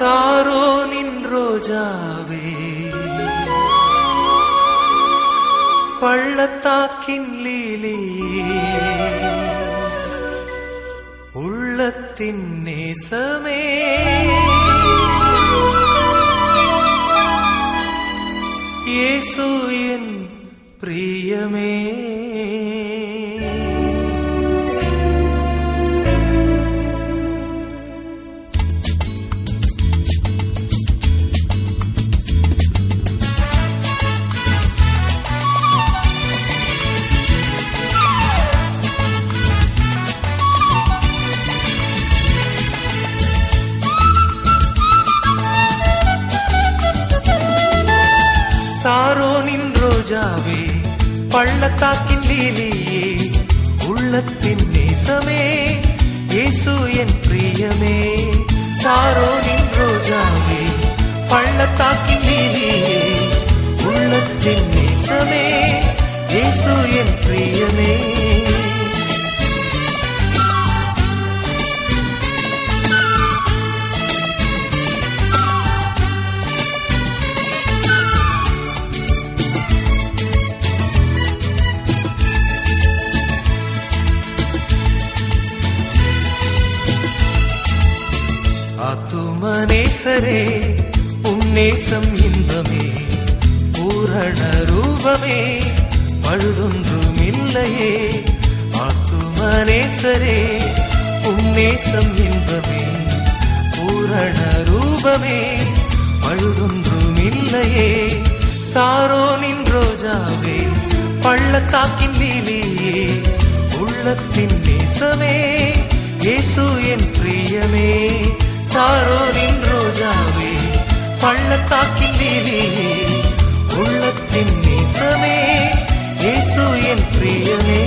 சாரோனின் ரோஜாவே. பள்ளத்தாக்கின் லீலியே உள்ளத்தின் நேசமே. இயேசு என் பிரியமே. பூவின் ரோஜாவே பள்ளத்தாக்கின் லீலியே உள்ளத்தின் நேசமே இயேசு என் பிரியமே. சாரோனின் ரோஜாவே பள்ளத்தாக்கின் லீலியே உள்ளத்தின் நேசமே இயேசு என் பிரியமே. ஆத்துமனேசரே உன்னேசம் இன்பமே பூரண ரூபமே பழுதொன்றும் இல்லையே ஆத்துமனேசரே உன்னேசம் இன்பமே பூரண ரூபமே பழுதொன்றும் இல்லையே சாரோனின் ரோஜாவே பள்ளத்தாக்கின் லீலியே உள்ளத்தின் நேசமே இயேசு என் பிரியமே. சாரோரின் ரோஜாவே பள்ளத்தாக்கின் லீலியே உள்ளத்தின் நேசமே இயேசு என் பிரியமே.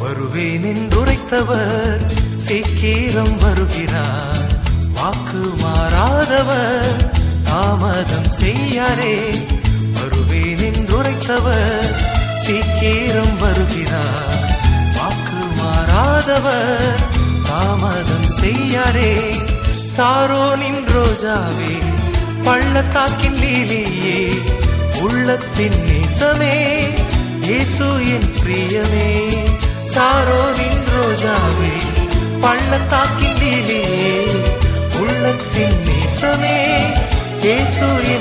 வருவேன் என்றுரைத்தவர் சீக்கிரம் வருகிறார். வாக்கு மாறாதவர் தாமதம் செய்யாரே பேசவர் சீக்கிரம் வருகிறார். வாக்கு மாறாதவர் தாமதம் செய்யாரே சாரோனின் ரோஜாவே பள்ளத்தாக்கின் லீலியே உள்ளத்தின் நேசமே இயேசு என் பிரியமே. சாரோனின் ரோஜாவே பள்ளத்தாக்கின் லீலியே உள்ளத்தின் நேசமே இயேசு என்